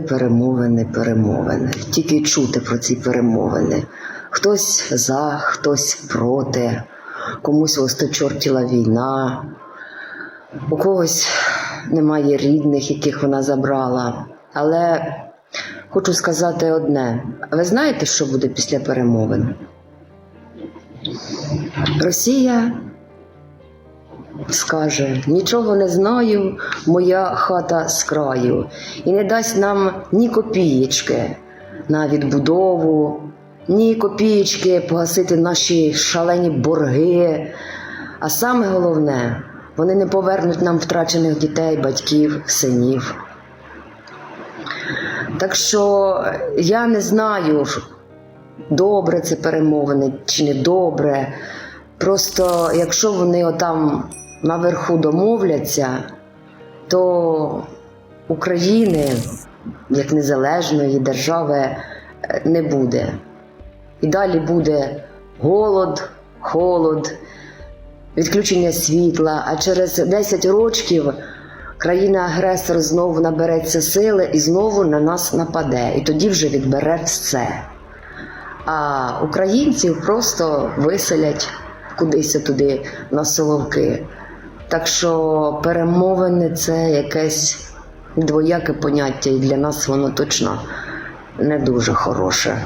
перемовини, перемовини. Тільки чути про ці перемовини. Хтось за, хтось проти, комусь осточортіла війна, у когось немає рідних, яких вона забрала. Але хочу сказати одне: ви знаєте, що буде після перемовин? Росія скаже: нічого не знаю, моя хата з краю, і не дасть нам ні копієчки на відбудову, ні копієчки погасити наші шалені борги. А саме головне, вони не повернуть нам втрачених дітей, батьків, синів. Так що я не знаю, добре це перемовини чи не добре. Просто якщо вони отам наверху домовляться, то України як незалежної держави е, не буде. І далі буде голод, холод, відключення світла, а через 10 років країна-агресор знову набереться сили і знову на нас нападе. І тоді вже відбере все. А українців просто виселять кудись туди на соловки. Так що перемовини це якесь двояке поняття, і для нас воно точно не дуже хороше.